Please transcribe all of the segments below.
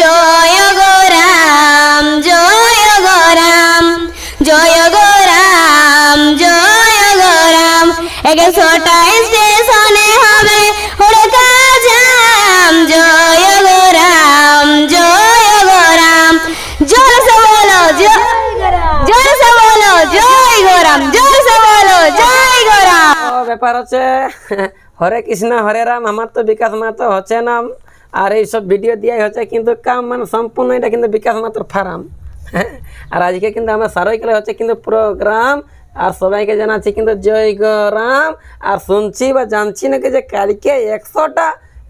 জয় গো রাম, জয় গো রাম, জয় গো রাম, জয় গো রাম। একশোটা স্টেশনে হবে জয় জয় জোর জোর জয় জোর জয় ব্যাপার হচ্ছে, হরে কৃষ্ণ, হরে রাম, আমার তো বিকাশ মাতো হচ্ছে নাম আর এইসব ভিডিও দিয়ে হচ্ছে কিন্তু কাম মানে সম্পূর্ণ এটা কিন্তু বিকাশ মাত্র ফার্ম। আর আজকে কিন্তু আমরা সারৈকালে হচ্ছে কিন্তু প্রোগ্রাম আর সবাইকে জানাচ্ছি কিন্তু জয় গো রাম। আর শুনছি বা জানছি নাকি যে কালকে একশোটা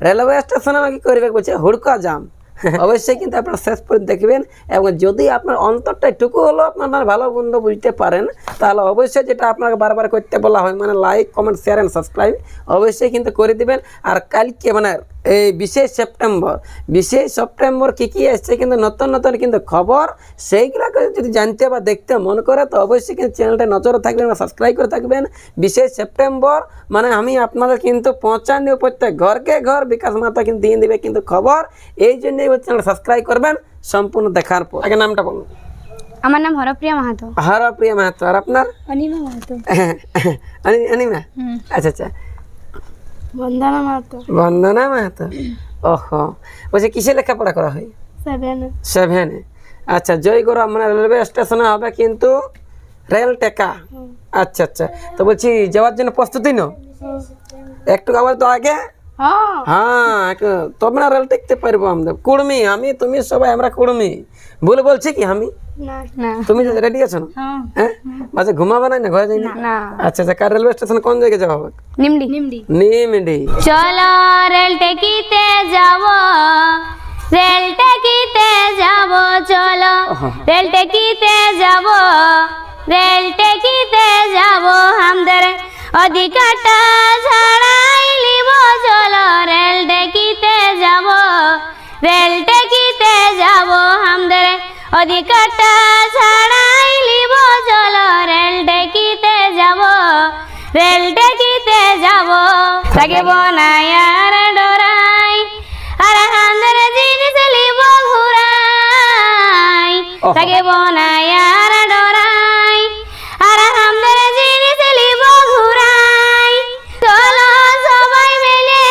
রেলওয়ে স্টেশনে আমাকে করবে বলছে হুড়কা জাম। অবশ্যই কিন্তু আপনারা শেষ পর্যন্ত দেখবেন এবং যদি আপনার অন্তরটা একটুকু হলো আপনার ভালো বন্ধু বুঝতে পারেন তাহলে অবশ্যই যেটা আপনাকে বারবার করতে বলা হয় মানে like comment share and subscribe অবশ্যই কিন্তু করে দিবেন। আর কালকে মানে এই বিশেষ সেপ্টেম্বর বিশেষ সেপ্টেম্বর কী কী এসছে কিন্তু নতুন নতুন কিন্তু খবর সেইগুলোকে যদি জানতে বা দেখতে মন করে তো অবশ্যই কিন্তু চ্যানেলটা নজরে থাকবেন বা সাবস্ক্রাইব করে থাকবেন। বিশেষ সেপ্টেম্বর মানে আমি আপনাদের কিন্তু পৌঁছান দেবো প্রত্যেক ঘরকে ঘর বিকাশ মাতা কিন্তু দিয়ে দেবে কিন্তু খবর। এই জন্যই চ্যানেল সাবস্ক্রাইব করবেন সম্পূর্ণ দেখার পর। আগে নামটা বলুন। আমার নাম হরপ্রিয়া মাহাতো। হরপ্রিয়া মাহাতো। আর আপনার? অনিমা মাহাতো। অনিমা। আচ্ছা আচ্ছা। বন্দনা মাহাতো বন্দনা মাহাতো ওহো বলছে কিসে লেখাপড়া করা হয়? সেভেন সেভেনে আচ্ছা জয়গড় মানে রেলওয়ে স্টেশনে হবে কিন্তু রেল টেকা। আচ্ছা আচ্ছা। তো বলছি যাওয়ার জন্য প্রস্তুতি নো একটু আবার তো আগে হ্যাঁ। হ্যাঁ না রেল টেকতে পারব আমরা। কুড়মি আমি তুমি সবাই আমরা কুড়মি। ভুল বলছি কি আমি? তুমি রেডি আছো না? হ্যাঁ। ঘুমাবে না? ঘরে যাই না। আচ্ছা আচ্ছা কার রেলওয়ে স্টেশন কোন জায়গায় যাওয়া হবে? নিমডি। নিমডি। নিমিডি। চলো রেল টেকিতে যাব। রেল টেকিতে যাব চলো। রেল টেকিতে যাব। রেল টেকিতে যাব। আমাদের অধিকারটা ছাড়াই রেল টেকিতে যাব আমাদের অধিকারটা ছাড়াই লিব চলো রেল টেকিতে যাব রেল টেকিতে যাব। থাকিব না আর ডরাই আর হান্দের জিনিস লিব ঘুরাই। থাকিব না আর ডরাই আর হান্দের জিনিস লিব ঘুরাই। চলো সবাই মিলে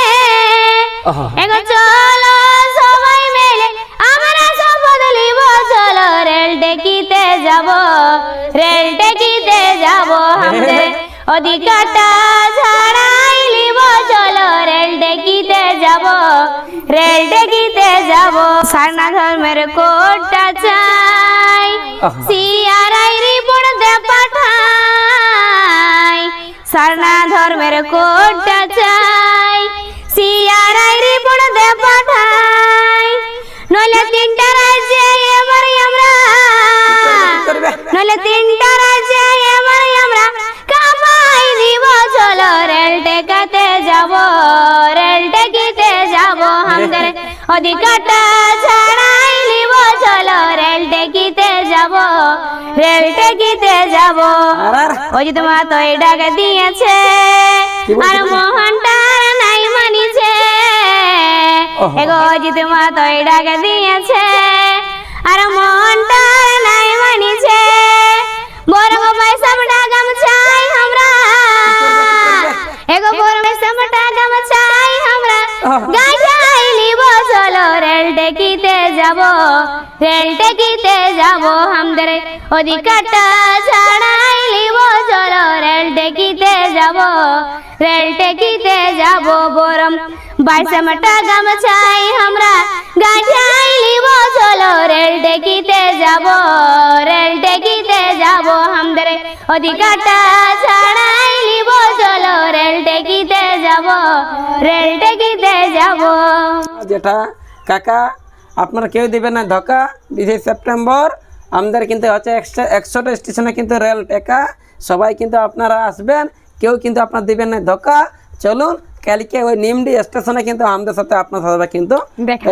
যাব আমাদের অধিকারটা ছাড়াই লিব চলো রেল টেকিতে যাব। রেল টেকিতে যাব। সারনা ধর্মের কোটটা চাই। সিআরআই রিপোর্ট দে পাঠাই। সারনা ধর্মের কোটটা চাই। সিআরআই আমাদের অধিকারটা ছাড়াই নিব চলো রেল টেকিতে যাব। রেল টেকিতে যাব। আর অজিত মা তো ডাক দিয়েছে। আর মোহনটার নাই মানিছে। এগো অজিত মা তো এই ডাক দিয়েছে। আর মোহনটার নাই মানিছে। বরং যাব রেল টেকিতে যাব আমাদের অধিকারটা ছাড়াই নিব চলো রেল টেকিতে যাব রেল টেকিতে যাব বরম বাইশমটা গামছাই আমরা গাছাই নিব চলো রেল টেকিতে যাব রেল টেকিতে যাব আমাদের অধিকারটা ছাড়াই নিব চলো রেল টেকিতে যাব রেল টেকিতে যাব যেটা কাকা আপনারা কেউ দেবে না ধোকা। বিশে সেপ্টেম্বর আমাদের কিন্তু হচ্ছে একশো- একশোটা স্টেশনে কিন্তু রেল টেকা। সবাই কিন্তু আপনারা আসবেন কেউ কিন্তু আপনার দেবেন না ধোকা। চলুন কালকে ওই নিমডি স্টেশনে কিন্তু আমাদের সাথে আপনার সাথে কিন্তু। দেখা